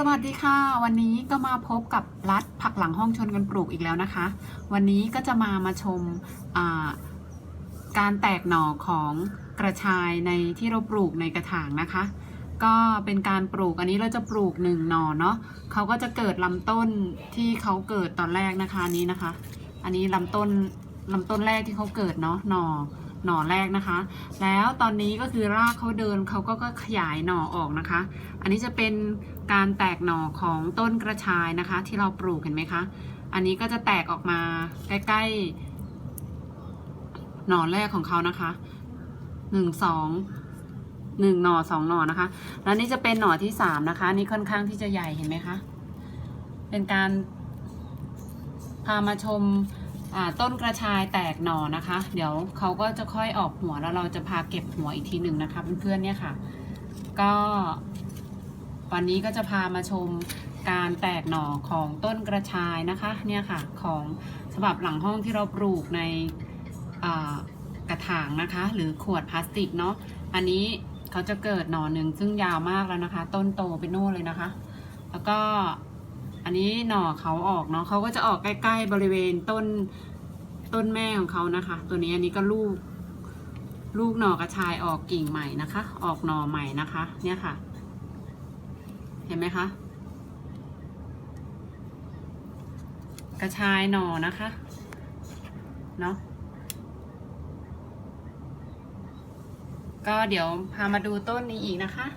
สวัสดีค่ะ วันนี้ก็มาพบกับรัฐผักหลังห้องชนกันปลูกอีกแล้วนะคะ วันนี้ก็จะมามาชมาการแตกหน่อของกระชายในที่เราปลูกในกระถางนะคะ ก็เป็นการปลูกอันนี้เราจะปลูกหนึ่งหน่อเนาะเขาก็จะเกิดลำต้นที่เขาเกิดตอนแรกนะคะนนี้นะคะ อันนี้ลำต้นลำต้นแรกที่เขาเกิดเนาะหน่อ หน่อแรกนะคะ แล้วตอนนี้ก็คือรากเขาเดินเขาก็ก็ขยายหน่อออกนะคะ อันนี้จะเป็นการแตกหน่อของต้นกระชายนะคะ ที่เราปลูกเห็นไหมคะ อันนี้ก็จะแตกออกมาใกล้ๆหน่อแรกของเขานะคะหนึ่งสองหนึ่งหน่อสองหน่อนะคะ แล้วนี่จะเป็นหน่อที่สามนะคะ นี่ค่อนข้างที่จะใหญ่เห็นไหมคะ เป็นการพามาชม ต้นกระชายแตกหน่อนะคะ เดี๋ยวเขาก็จะค่อยออกหัวแล้วเราจะพาเก็บหัวอีกทีหนึ่งนะคะเพื่อนๆเนี่ยค่ะ ก็วันนี้ก็จะพามาชมการแตกหน่อของต้นกระชายนะคะเนี่ยค่ะของฉบับหลังห้องที่เราปลูกในกระถางนะคะ หรือขวดพลาสติกเนาะอันนี้เขาจะเกิดหน่อหนึ่งซึ่งยาวมากแล้วนะคะ ต้นโตเป็นโน่นเลยนะคะ แล้วก็ อันนี้หน่อเขาออกเนาะเขาก็จะออกใกล้ ๆ บริเวณต้นต้นแม่ของเขานะคะ ตัวนี้อันนี้ก็ลูก ลูกหน่อกระชายออกกิ่งใหม่นะคะ ออกหน่อใหม่นะคะ เนี่ยค่ะ เห็นไหมคะ กระชายหน่อนะคะเนาะก็เดี๋ยวพามาดูต้นนี้อีกนะคะ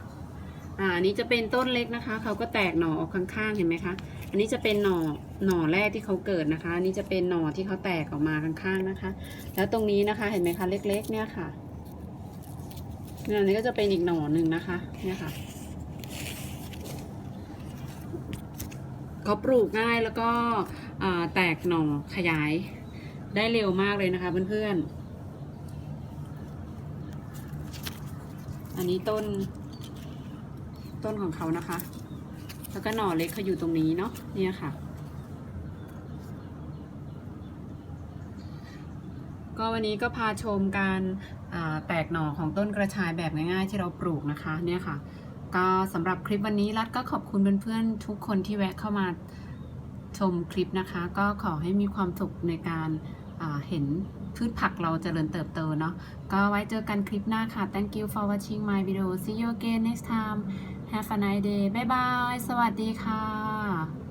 อ่าอันนี้จะเป็นต้นเล็กนะคะ เขาก็แตกหน่อออกข้างๆเห็นไหมคะ อันนี้จะเป็นหน่อหน่อแรกที่เขาเกิดนะคะ อันนี้จะเป็นหน่อที่เขาแตกออกมาข้างๆนะคะ แล้วตรงนี้นะคะเห็นไหมคะเล็ก ๆ เนี่ยค่ะเนี่ยอันนี้ก็จะเป็นอีกหน่อหนึ่งนะคะเนี่ยค่ะเขาปลูกง่ายแล้วก็แตกหน่อขยายได้เร็วมากเลยนะคะเพื่อนๆ อันนี้ต้น ต้นของเขานะคะ แล้วก็หน่อเล็กเขาอยู่ตรงนี้เนาะเนี่ยค่ะ ก็วันนี้ก็พาชมการแตกหน่อของต้นกระชายแบบง่ายๆ ที่เราปลูกนะคะเนี่ยค่ะ ก็สำหรับคลิปวันนี้รัฐก็ขอบคุณเพื่อนๆทุกคนที่แวะเข้ามาชมคลิปนะคะ ก็ขอให้มีความสุขในการาเห็นพืชผักเราเจริญเติบโตเนาะ ก็ไว้เจอกันคลิปหน้าค่ะ thank you for watching my video see you again next time have a nice day bye bye สวัสดีค่ะ